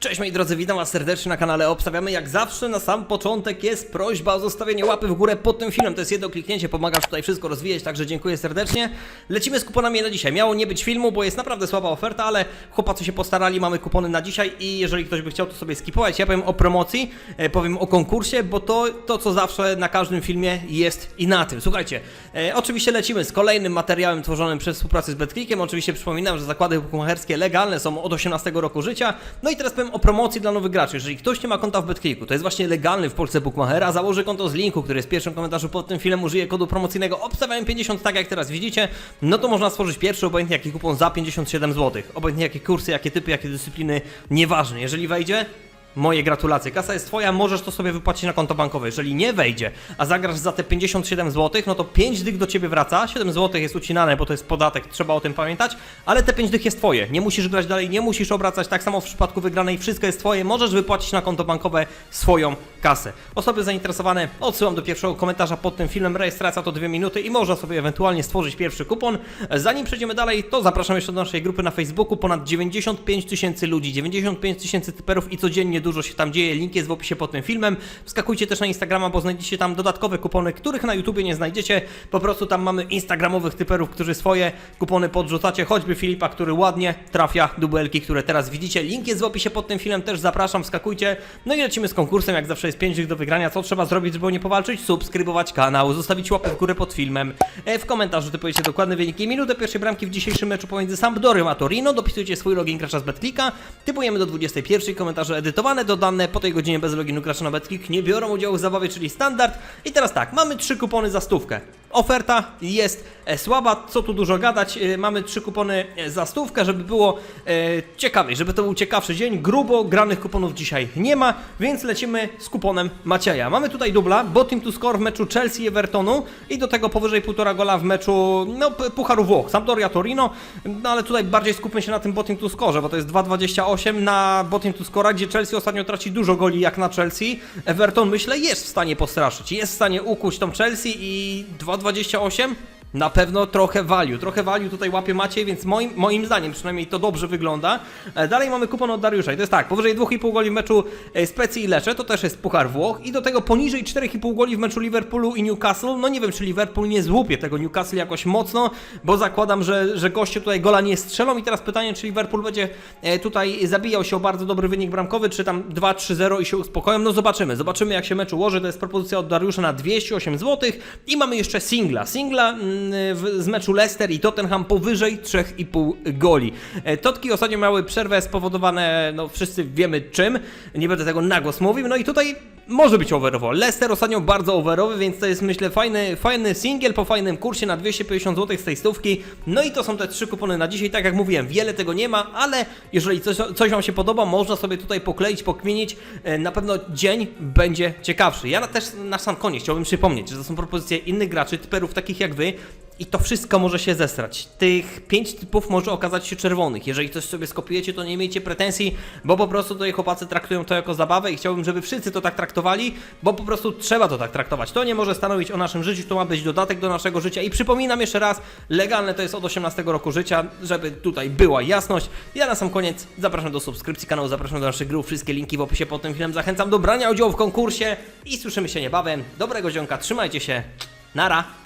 Cześć moi drodzy, witam was serdecznie na kanale Obstawiamy. Jak zawsze na sam początek jest prośba o zostawienie łapy w górę pod tym filmem. To jest jedno kliknięcie, pomagasz tutaj wszystko rozwijać, także dziękuję serdecznie. Lecimy z kuponami na dzisiaj. Miało nie być filmu, bo jest naprawdę słaba oferta, ale chłopacy się postarali, mamy kupony na dzisiaj i jeżeli ktoś by chciał to sobie skipować, ja powiem o promocji, e, powiem o konkursie, bo to, to co zawsze na każdym filmie jest i na tym. Słuchajcie, e, oczywiście lecimy z kolejnym materiałem tworzonym przez współpracę z BetClickiem. Oczywiście przypominam, że zakłady bukmacherskie legalne są od 18 roku życia. No i teraz powiem o promocji dla nowych graczy. Jeżeli ktoś nie ma konta w BetClicku, to jest właśnie legalny w Polsce bookmacher, a założy konto z linku, który jest w pierwszym komentarzu pod tym filmem, użyje kodu promocyjnego obstawiałem 50, tak jak teraz widzicie, no to można stworzyć pierwszy obojętnie jaki kupon za 57 zł. Obojętnie jakie kursy, jakie typy, jakie dyscypliny, nieważne. Jeżeli wejdzie, Moje gratulacje. Kasa jest twoja, możesz to sobie wypłacić na konto bankowe. Jeżeli nie wejdzie, a zagrasz za te 57 zł, no to 5 dych do ciebie wraca. 7 zł jest ucinane, bo to jest podatek, trzeba o tym pamiętać, ale te 5 dych jest twoje. Nie musisz grać dalej, nie musisz obracać. Tak samo w przypadku wygranej, wszystko jest twoje. Możesz wypłacić na konto bankowe swoją kasę. Osoby zainteresowane odsyłam do pierwszego komentarza pod tym filmem. Rejestracja to 2 minuty i można sobie ewentualnie stworzyć pierwszy kupon. Zanim przejdziemy dalej, to zapraszam jeszcze do naszej grupy na Facebooku. Ponad 95 tysięcy ludzi, 95 tysięcy typerów i codziennie dużo się tam dzieje. Link jest w opisie pod tym filmem. Wskakujcie też na Instagrama, bo znajdziecie tam dodatkowe kupony, których na YouTubie nie znajdziecie. Po prostu tam mamy instagramowych typerów, którzy swoje kupony podrzucacie, choćby Filipa, który ładnie trafia dubelki, które teraz widzicie. Link jest w opisie pod tym filmem, też zapraszam, wskakujcie. No i lecimy z konkursem, jak zawsze jest 5 dych do wygrania. Co trzeba zrobić, żeby nie powalczyć? Subskrybować kanał, zostawić łapę w górę pod filmem. E, w komentarzu typujecie dokładne wyniki. Minutę pierwszej bramki w dzisiejszym meczu pomiędzy Sampdorią a Torino. Dopisujecie swój login gracza z BetClicka. Typujemy do 21. Komentarze edytowane, dodane po tej godzinie bez loginu gracza na BetClick. Nie biorą udziału w zabawie, czyli standard. I teraz tak, mamy trzy kupony za stówkę. Oferta jest e, słaba, co tu dużo gadać. E, mamy trzy kupony e, za stówkę, żeby było ciekawiej, żeby to był ciekawszy dzień. Grubo granych kuponów dzisiaj nie ma, więc lecimy z kuponem Macieja. Mamy tutaj dubla, Botim to score w meczu Chelsea i Evertonu i do tego powyżej półtora gola w meczu no, Pucharu Włoch, Sampdoria Torino, no ale tutaj bardziej skupmy się na tym Botim to score, bo to jest 2,28 na Botim to score, gdzie Chelsea ostatnio traci dużo goli jak na Chelsea. Everton myślę jest w stanie postraszyć, jest w stanie ukuć tą Chelsea i 2,28 na pewno trochę value, trochę value tutaj łapie Maciej, więc moim, moim zdaniem przynajmniej to dobrze wygląda. E, Dalej mamy kupon od Dariusza i to jest tak, powyżej 2,5 goli w meczu e, Specji i Lecze, to też jest Puchar Włoch i do tego poniżej 4,5 goli w meczu Liverpoolu i Newcastle. No nie wiem, czy Liverpool nie złupie tego Newcastle jakoś mocno, bo zakładam, że, że goście tutaj gola nie strzelą i teraz pytanie, czy Liverpool będzie e, tutaj zabijał się o bardzo dobry wynik bramkowy, czy tam 2-3-0 i się uspokoją. No zobaczymy, zobaczymy jak się mecz ułoży, to jest propozycja od Dariusza na 208 zł i mamy jeszcze singla, singla mm, z meczu Leicester i Tottenham powyżej 3,5 goli. E, Totki ostatnio miały przerwę spowodowane, no wszyscy wiemy czym, nie będę tego na głos mówił, no i tutaj może być overowo. Leicester ostatnio bardzo overowy, więc to jest myślę fajny, fajny singiel po fajnym kursie na 250 zł z tej stówki. No i to są te trzy kupony na dzisiaj. Tak jak mówiłem, wiele tego nie ma, ale jeżeli coś, coś Wam się podoba, można sobie tutaj pokleić, pokminić. E, Na pewno dzień będzie ciekawszy. Ja też na sam koniec chciałbym przypomnieć, że to są propozycje innych graczy, typerów takich jak Wy. I to wszystko może się zesrać. Tych pięć typów może okazać się czerwonych. Jeżeli coś sobie skopiujecie, to nie miejcie pretensji, bo po prostu tutaj chłopacy traktują to jako zabawę i chciałbym, żeby wszyscy to tak traktowali, bo po prostu trzeba to tak traktować. To nie może stanowić o naszym życiu, to ma być dodatek do naszego życia. I przypominam jeszcze raz, legalne to jest od 18 roku życia, żeby tutaj była jasność. Ja na sam koniec zapraszam do subskrypcji kanału, zapraszam do naszych grup, wszystkie linki w opisie pod tym filmem. Zachęcam do brania udziału w konkursie i słyszymy się niebawem. Dobrego dzionka, trzymajcie się, nara!